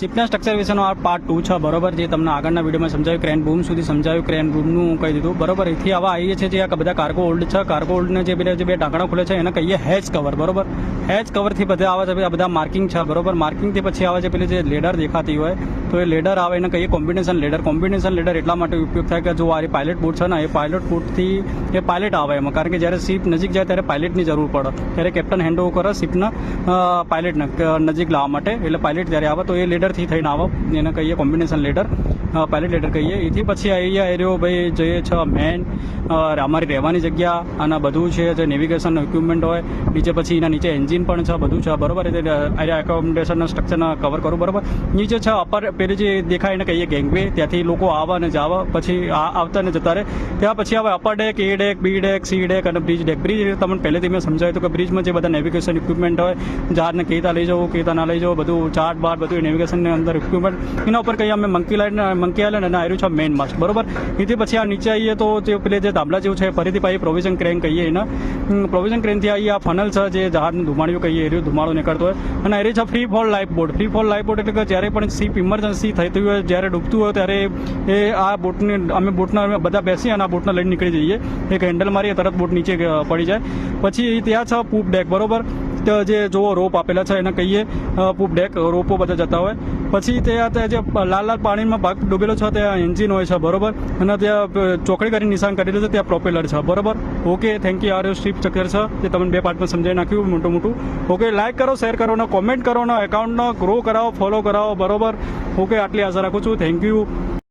શિપના structure વિશેનો આ part two છે, બરોબર, જે તમને આગળના વિડીયોમાં સમજાવ્યું ક્રેન બૂમ સુધી સમજાવ્યું ક્રેન બૂમનું હું કહી દીધું, બરોબર, એથી આવા આવીએ છીએ જે આ બધા કાર્ગો હોલ્ડ છે કાર્ગો હોલ્ડને જે પેલા જે બે ઢાંકણા ખુલે છે, એને કહીએ હેચ કવર બરોબર? હેચ કવરથી બધા આવે છે આ બધા માર્કિંગ છે, બરોબર? માર્કિંગથી પછી આવે છે પેલી જે લેડર દેખાતી હોય, તો એ લેડર આવે, એને કહીએ કોમ્બિનેશન લેડર કોમ્બિનેશન લેડર એટલા માટે ઉપયોગ થાય કે જો આ પાયલટ બોટ છે ને, એ પાયલટ બોટથી એ પાયલટ આવે એમાં. કારણ કે જ્યારે શિપ નજીક જાય ત્યારે પાયલટની જરૂર પડે. ત્યારે કેપ્ટન હેન્ડ ઓવર કરે શિપના પાયલટને નજીક લાવવા માટે. એટલે પાયલટ જ્યારે આવે તો એ લેડરથી થઈને આવો. એને કહીએ કોમ્બિનેશન લેડર પાયલટ લેડર કહીએ. એથી પછી અહીંયા એરિયો, ભાઈ જે છે મેન અમારી રહેવાની જગ્યા અને બધું છે, જે નેવિગેશન ઇક્વિપમેન્ટ હોય. નીચે પછી એના નીચે એન્જિન પણ છે, બધું છે, બરોબર? એટલે અહીંયા એકોમોડેશનના સ્ટ્રક્ચરને કવર કરું, બરોબર? નીચે છે અપર પેલી જે દેખાય એને કહીએ ગેંગવે ત્યાંથી લોકો આવે અને જાવ, પછી આવતા ને જતા રહે. ત્યાં પછી આવે upper deck A deck B deck C deck અને બ્રિજ ડેક બ્રિજ તમને પહેલેથી મેં સમજાવ્યું હતું કે બ્રિજમાં જે બધા નેવિગેશન ઇક્વિપમેન્ટ હોય જહાજને કેતા લઈ જવું કેતા ના લઈ જવું બધું ચાર્ટ બાર બધું નેવિગેશનની અંદર ઇક્વિપમેન્ટ એના ઉપર કહીએ અમે મંકી લાઇન મંકી આઈલેન્ડ અને આવ્યું છે મેઇન માસ્ટ બરોબર? એથી પછી આ નીચે આવીએ તો તે પેલે જે ધાબલા જેવું છે, ફરીથી પાછી પ્રોવિઝન ક્રેન કહીએ એના. પ્રોવિઝન ક્રેનથી આવીએ આ ફનલ છે, જે જહાજનું ધુમાડિયું કહીએ, એરિયો ધુમાડો નીકળતો હોય. અને એરી છે free fall life boat free fall life boat એટલે કે જ્યારે પણ સીપ ઇમરજન્સી થતી હોય, જ્યારે ડૂબતું હોય, ત્યારે એ આ બોટને અમે બોટના અમે બધા બેસી અને આ બોટને લઈને નીકળી જઈએ. એક હેન્ડલ મારીએ, તરત બોટ નીચે પડી જાય. પછી ત્યાં છે પૂપ ડેક બરોબર? જે જુઓ, રોપ આપેલા છે, એને કહીએ પૂપ ડેક, રોપો બધા જતા હોય. પછી તે જે લાલ લાલ પાણીમાં ભાગ ડૂબેલો છે ત્યાં એન્જિન હોય છે, બરોબર? અને ત્યાં ચોકડી કરી નિશાન કરેલું છે ત્યાં પ્રોપેલર છે, બરોબર? ઓકે થેન્ક યુ આર સ્ટ્રીપ ચક્કર છે, તે તમને બે પાર્ટમાં સમજાવી નાખ્યું, મોટું મોટું. ઓકે લાઇક કરો શેર કરો, ને કોમેન્ટ કરો, ને એકાઉન્ટનો ગ્રો કરાવો ફોલો કરાવો, બરોબર? ઓકે, આટલી આશા રાખું છું. Thank you